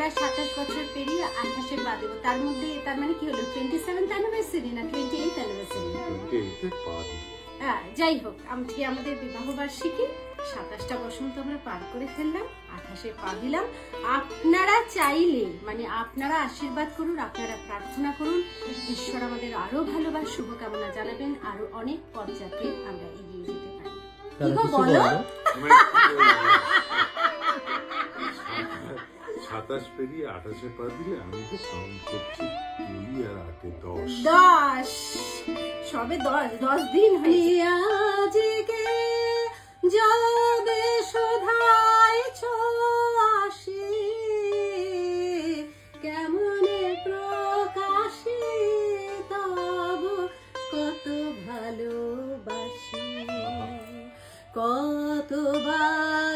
আমরা সাতাশ বছর পেরিয়ে আঠাশে পা দেবো। তার মধ্যে তার মানে কি হলো? টোয়েন্টি সেভেন্থ অ্যানিভার্সারি না টোয়েন্টি এইট অ্যানিভার্সারি যাই হোক আজকে আমাদের বিবাহ বার্ষিকী সাতাশটা বসন্ত আমরা পার করে ফেললাম আঠাশে পা দিলাম। আপনারা চাইলে মানে আপনারা আশীর্বাদ করুন আপনারা প্রার্থনা করুন ঈশ্বর আমাদের আরও ভালোবাস শুভকামনা জানাবেন আরও অনেক পথ যাতে আমরা এগিয়ে যেতে পারি। বলো? বাতাস পেরিয়ে আঠাশে পা দিলে আমি তো কাউন্ট করছি দুই আর আটে দশ। দশ। সবে দশ। দশ দিন হইয়া জেগে যাবে শোধায় ছোয়াশে। কেমন প্রকাশে তব কত ভালোবাসি। কতবার